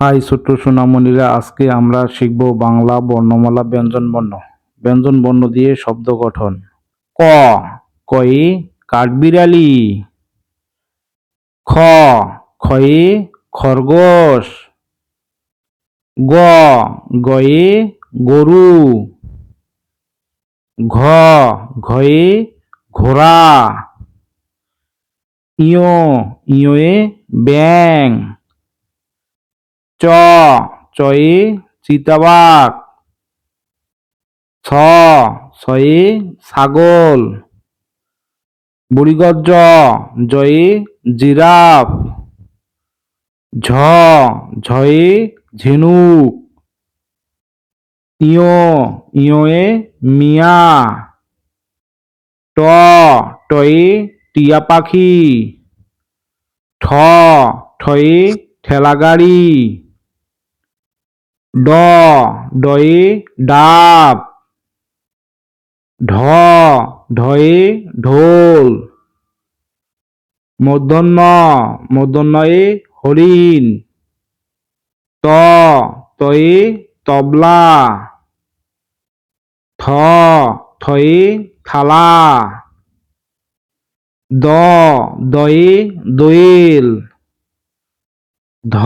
High, ছোট্ট সোনামণিরা, আজকে আমরা শিখব বাংলা বর্ণমালা ব্যঞ্জন বর্ণ। ব্যঞ্জন বর্ণ দিয়ে শব্দ গঠন। ক, কয়ে কাঠবিড়ালি। খ খয়ে খরগোশ। গ, গয়ে গরু। ঘ, ঘয়ে ঘোড়া। ইয়, ইয়োয়ে ব্যাং চ চয়ে চিতাবাঘ। ছ, ছয়ে, ছাগল। বুড়িগজ্জ জয়ে, জিরাফ। ঝ, ঝয়ে, ঝিনুক। ইয়, ইয়োয়ে, মিয়া। ট, টয়ে, টিয়া পাখি। ঠ, ঠয়ে, ঠেলাগাড়ি। ড, ডয়ে ডাব। ঢ, ঢয়ে ঢোল। মূর্ধন্য মূর্ধন্যয়ে হরিণ। ত, তয়ে তবলা। থ, থয়ে থালা। দ, দয়ে দোয়েল। ধ,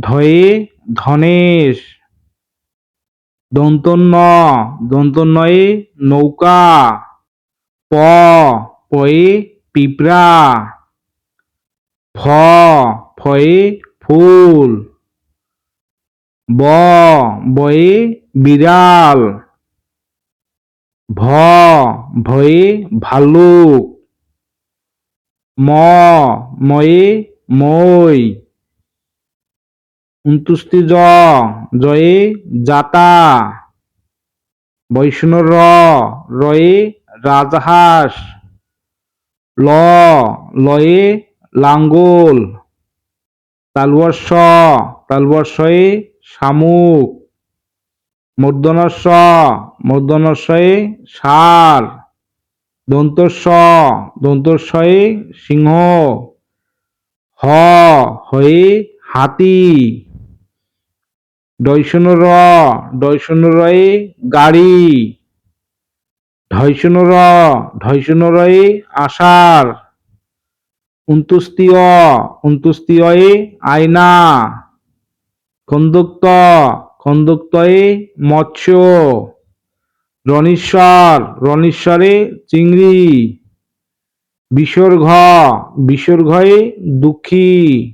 ধয়ে ধনেশ। দন্তন্য। দন্তন্যয়ে নৌকা। প। পয়ে পিঁপড়া। ফ। ফয়ে ফুল। ব। বয়ে বিড়াল। ভ। ভয়ে ভাল্লুক ম। ময়ে মই। উনতুষ্টি জ, জয়ে জাতা। বৈষ্ণব র, রয়ে রাজহাঁস। ল, লয়ে লাঙ্গল। তালবর্ষ তালবর্ষয়ে শামুক। মূর্ধনস্ব মূর্ধনস্বয়ে ষাঁড়। দন্তস্ব দন্তস্বয়ে সিংহ। হ, হয়ে হাতি। ডয়শূন্য র ডয়শূন্য রয়ে গাড়ি। ঢয়শূন্য র ঢয়শূন্য রয়ে আষাঢ়। উন্তুস্তীয় উন্তুস্তীয়ে আয়না। খন্দুক্ত, খন্দুক্তয়ে মৎস্য। রণীশ্বর, রণীশ্বরে চিংড়ি। বিসর্গ বিসর্গয়ে দুঃখী।